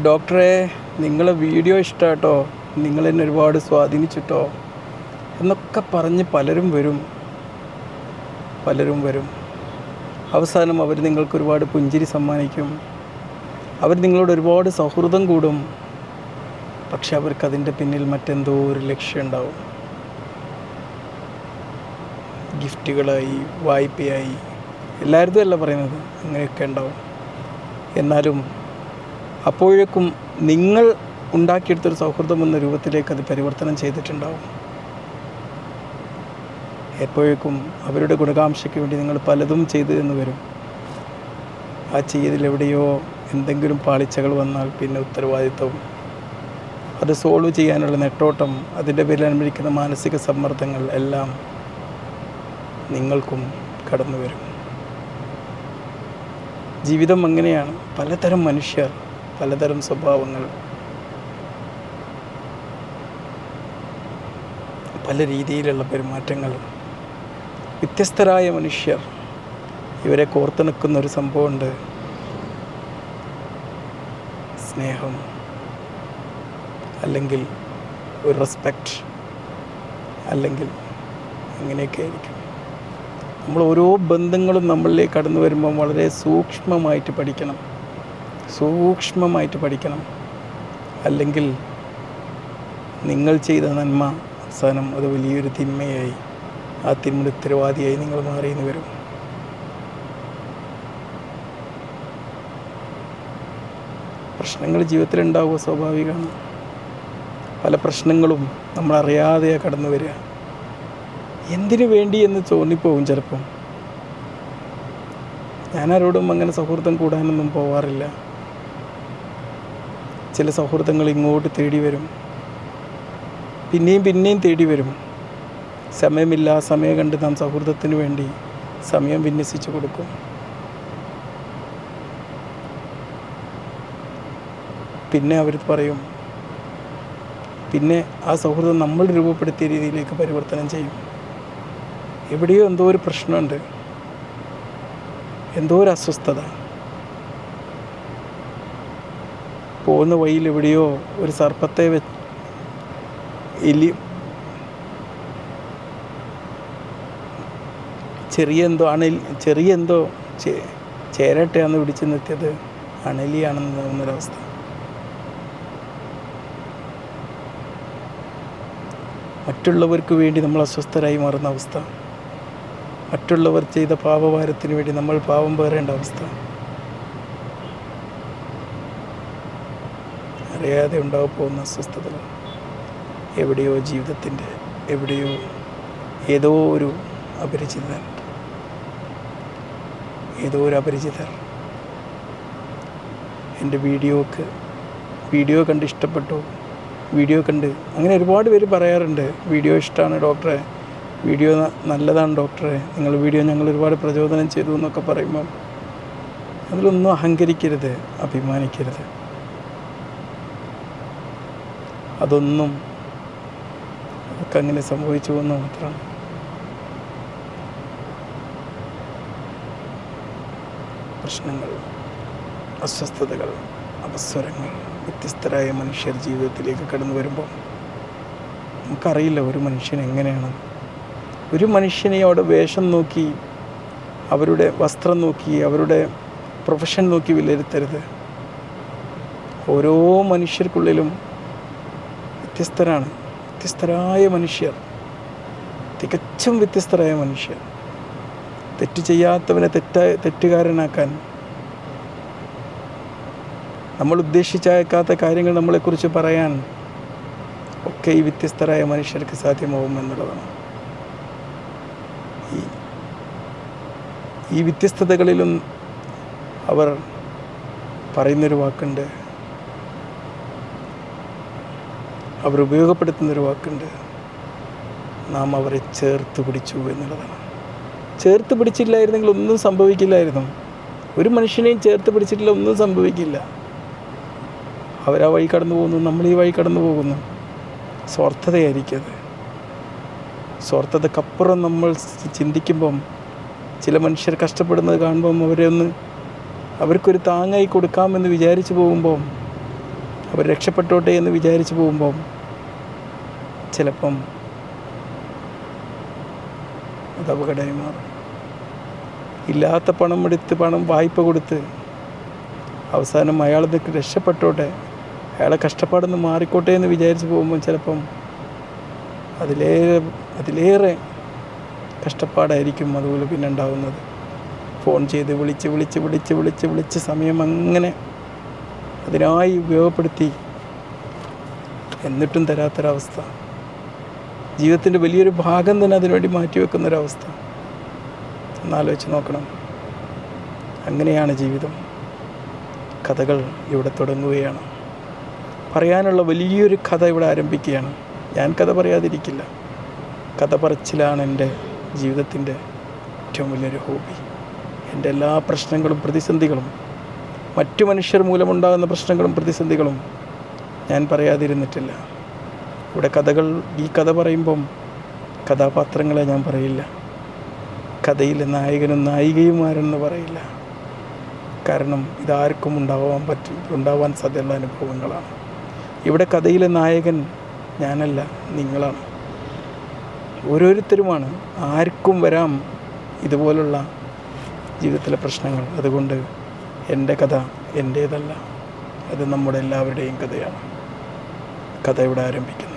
ഡോക്ടറെ നിങ്ങളെ വീഡിയോ ഇഷ്ടാട്ടോ? നിങ്ങൾ എന്നെ ഒരുപാട് സ്വാധീനിച്ചിട്ടോ? എന്നൊക്കെ പറഞ്ഞ് പലരും വരും. പലരും വരും. അവസാനം അവർ നിങ്ങൾക്ക് ഒരുപാട് പുഞ്ചിരി സമ്മാനിക്കും. അവർ നിങ്ങളോട് ഒരുപാട് സൗഹൃദം കൂടും. പക്ഷെ അവർക്ക് അതിന്റെ പിന്നിൽ മറ്റെന്തോ ഒരു ലക്ഷ്യം ഉണ്ടാവും. ഗിഫ്റ്റുകളായി വായ്പയായി. എല്ലാവരുടെയും അല്ല പറയുന്നത്. അങ്ങനെയൊക്കെ ഉണ്ടാവും. എന്നാലും അപ്പോഴേക്കും നിങ്ങൾ ഉണ്ടാക്കിയെടുത്തൊരു സൗഹൃദം എന്ന രൂപത്തിലേക്ക് അത് പരിവർത്തനം ചെയ്തിട്ടുണ്ടാവും. എപ്പോഴേക്കും അവരുടെ ഗുണകാംക്ഷയ്ക്ക് വേണ്ടി നിങ്ങൾ പലതും ചെയ്തു എന്ന് വരും. ആ ചെയ്തതിലെവിടെയോ എന്തെങ്കിലും പാളിച്ചകൾ വന്നാൽ പിന്നെ ഉത്തരവാദിത്വം. അത് സോൾവ് ചെയ്യാനുള്ള നെട്ടോട്ടം അതിന്റെ പേരിൽ അനുഭവിക്കുന്ന മാനസിക സമ്മർദ്ദങ്ങൾ എല്ലാം നിങ്ങൾക്കും കടന്നു വരും ജീവിതം അങ്ങനെയാണ്. പലതരം മനുഷ്യർ പലതരം സ്വഭാവങ്ങൾ. പല രീതിയിലുള്ള പെരുമാറ്റങ്ങൾ. വ്യത്യസ്തരായ മനുഷ്യർ ഇവരെ കോർത്തിണക്കുന്ന ഒരു സംഭവമുണ്ട്. സ്നേഹം. അല്ലെങ്കിൽ ഒരു റെസ്പെക്റ്റ് അല്ലെങ്കിൽ അങ്ങനെയൊക്കെ ആയിരിക്കും. നമ്മൾ ഓരോ ബന്ധങ്ങളും നമ്മളിലേക്ക് കടന്നു വരുമ്പോൾ വളരെ സൂക്ഷ്മമായിട്ട് പഠിക്കണം. സൂക്ഷ്മമായിട്ട് പഠിക്കണം. അല്ലെങ്കിൽ നിങ്ങൾ ചെയ്ത നന്മ അവസാനം അത് വലിയൊരു തിന്മയായി. ആ തിന്മയുടെ ഉത്തരവാദിയായി നിങ്ങൾ മാറിയെന്ന് വരും. പ്രശ്നങ്ങൾ ജീവിതത്തിൽ ഉണ്ടാവുക സ്വാഭാവികമാണ്. പല പ്രശ്നങ്ങളും നമ്മൾ അറിയാതെയാണ് കടന്നു വരിക. എന്തിനു വേണ്ടി എന്ന് തോന്നിപ്പോവും ചിലപ്പം. ഞാനാരോടും അങ്ങനെ സൗഹൃദം കൂടാനൊന്നും പോവാറില്ല. ചില സൗഹൃദങ്ങൾ ഇങ്ങോട്ട് തേടി വരും. പിന്നെയും പിന്നെയും തേടി വരും. സമയമില്ല സമയം കണ്ട് നാം സൗഹൃദത്തിന് വേണ്ടി സമയം വിന്യസിച്ചു കൊടുക്കും. പിന്നെ അവർ പറയും പിന്നെ ആ സൗഹൃദം നമ്മൾ രൂപപ്പെടുത്തിയ രീതിയിലേക്ക് പരിവർത്തനം ചെയ്യും. എവിടെയോ എന്തോ ഒരു പ്രശ്നമുണ്ട്. എന്തോ ഒരു അസ്വസ്ഥത. പോകുന്ന വഴിയിൽ എവിടെയോ ഒരു സർപ്പത്തെ വെ എലി ചെറിയ എന്തോ അണലി ചെറിയ എന്തോ ചേ- ചേരട്ടയാന്ന് പിടിച്ചു നിർത്തിയത് അണലിയാണെന്ന് തോന്നുന്നൊരവസ്ഥ മറ്റുള്ളവർക്ക് വേണ്ടി നമ്മൾ അസ്വസ്ഥരായി മാറുന്ന അവസ്ഥ. മറ്റുള്ളവർ ചെയ്ത പാപഭാരത്തിന് വേണ്ടി നമ്മൾ പാപം പേറേണ്ട അവസ്ഥ. അറിയാതെ പോകുന്ന അസ്വസ്ഥതകൾ. എവിടെയോ ജീവിതത്തിന്റെ എവിടെയോ ഏതോ ഒരു അപരിചിതൻ. ഏതോ ഒരു അപരിചിതർ. എന്റെ വീഡിയോക്ക് വീഡിയോ കണ്ട് ഇഷ്ടപ്പെട്ടു. വീഡിയോ കണ്ട് അങ്ങനെ ഒരുപാട് പേര് പറയാറുണ്ട് വീഡിയോ ഇഷ്ടമാണ് ഡോക്ടറെ. വീഡിയോ നല്ലതാണ് ഡോക്ടറെ. നിങ്ങൾ വീഡിയോ ഞങ്ങൾ ഒരുപാട് പ്രചോദനം ചെയ്തു എന്നൊക്കെ പറയുമ്പം അതിലൊന്നും അഹങ്കരിക്കരുത് അഭിമാനിക്കരുത്. അതൊന്നും അതൊക്കെ അങ്ങനെ സംഭവിച്ചു എന്ന് മാത്രമാണ് പ്രശ്നങ്ങൾ അസ്വസ്ഥതകൾ അവസരങ്ങൾ വ്യത്യസ്തരായ മനുഷ്യർ ജീവിതത്തിലേക്ക് കടന്നു വരുമ്പോൾ നമുക്കറിയില്ല ഒരു മനുഷ്യൻ എങ്ങനെയാണ്. ഒരു മനുഷ്യനെ അവിടെ വേഷം നോക്കി അവരുടെ വസ്ത്രം നോക്കി അവരുടെ പ്രൊഫഷൻ നോക്കി വിലയിരുത്തരുത്. ഓരോ മനുഷ്യർക്കുള്ളിലും വ്യത്യസ്തരാണ്. വ്യത്യസ്തരായ മനുഷ്യർ. തികച്ചും വ്യത്യസ്തരായ മനുഷ്യർ. തെറ്റ് ചെയ്യാത്തവനെ തെറ്റായി തെറ്റുകാരനാക്കാൻ നമ്മൾ ഉദ്ദേശിച്ചേക്കാത്ത കാര്യങ്ങൾ നമ്മളെക്കുറിച്ച് പറയാൻ ഒക്കെ ഈ വ്യത്യസ്തരായ മനുഷ്യർക്ക് സാധ്യമാവും എന്നുള്ളതാണ്. ഈ ഈ വ്യത്യസ്തതകളിലും അവർ പറയുന്നൊരു വാക്കുണ്ട്. അവർ ഉപയോഗപ്പെടുത്തുന്നൊരു വാക്കുണ്ട്. നാം അവരെ ചേർത്ത് പിടിച്ചു എന്നുള്ളതാണ്. ചേർത്ത് പിടിച്ചില്ലായിരുന്നെങ്കിൽ ഒന്നും സംഭവിക്കില്ലായിരുന്നു. ഒരു മനുഷ്യനെയും ചേർത്ത് പിടിച്ചിട്ടില്ല ഒന്നും സംഭവിക്കില്ല. അവരാ വഴി കടന്നു പോകുന്നു നമ്മൾ ഈ വഴി കടന്നു പോകുന്നു. സ്വാർത്ഥതയായിരിക്കും അത്. സ്വാർത്ഥതക്കപ്പുറം നമ്മൾ ചിന്തിക്കുമ്പം ചില മനുഷ്യർ കഷ്ടപ്പെടുന്നത് കാണുമ്പം അവരെ ഒന്ന് അവർക്കൊരു താങ്ങായി കൊടുക്കാമെന്ന് വിചാരിച്ചു പോകുമ്പോൾ അവർ രക്ഷപ്പെട്ടോട്ടെ എന്ന് വിചാരിച്ച് പോകുമ്പം ചിലപ്പം അത് അപകടമായി മാറും. ഇല്ലാത്ത പണം എടുത്ത് പണം വായ്പ കൊടുത്ത് അവസാനം അയാൾ രക്ഷപ്പെട്ടോട്ടെ അയാളെ കഷ്ടപ്പാടൊന്ന് മാറിക്കോട്ടെ എന്ന് വിചാരിച്ച് പോകുമ്പോൾ ചിലപ്പം അതിലേറെ അതിലേറെ കഷ്ടപ്പാടായിരിക്കും അതുപോലെ പിന്നെ ഉണ്ടാകുന്നത് ഫോൺ ചെയ്ത് വിളിച്ച് വിളിച്ച് വിളിച്ച് വിളിച്ച് വിളിച്ച് സമയം അങ്ങനെ അതിനായി ഉപയോഗപ്പെടുത്തി. എന്നിട്ടും തരാത്തൊരവസ്ഥ. ജീവിതത്തിന്റെ വലിയൊരു ഭാഗം തന്നെ അതിനുവേണ്ടി മാറ്റിവെക്കുന്നൊരവസ്ഥ. ഒന്നാലോചിച്ച് നോക്കണം. അങ്ങനെയാണ് ജീവിതം. കഥകൾ ഇവിടെ തുടങ്ങുകയാണ്. പറയാനുള്ള വലിയൊരു കഥ ഇവിടെ ആരംഭിക്കുകയാണ്. ഞാൻ കഥ പറയാതിരിക്കില്ല. കഥ പറച്ചിലാണ് എന്റെ ജീവിതത്തിന്റെ ഏറ്റവും വലിയൊരു ഹോബി. എന്റെ എല്ലാ പ്രശ്നങ്ങളും പ്രതിസന്ധികളും മറ്റു മനുഷ്യർ മൂലമുണ്ടാകുന്ന പ്രശ്നങ്ങളും പ്രതിസന്ധികളും ഞാൻ പറയാതിരുന്നിട്ടില്ല. ഇവിടെ കഥകൾ ഈ കഥ പറയുമ്പം കഥാപാത്രങ്ങളെ ഞാൻ പറയില്ല. കഥയിലെ നായകനും നായികയും നായികയുമാരെന്ന് പറയില്ല. കാരണം ഇതാർക്കും ഉണ്ടാവാൻ പറ്റും ഉണ്ടാവാൻ സാധ്യതയുള്ള അനുഭവങ്ങളാണ്. ഇവിടെ കഥയിലെ നായകൻ ഞാനല്ല നിങ്ങളാണ്. ഓരോരുത്തരുമാണ്. ആർക്കും വരാം ഇതുപോലുള്ള ജീവിതത്തിലെ പ്രശ്നങ്ങൾ. അതുകൊണ്ട് എന്റെ കഥ എന്റേതല്ല അത് നമ്മുടെ എല്ലാവരുടെയും കഥയാണ്. കഥ ഇവിടെ ആരംഭിക്കുന്നു.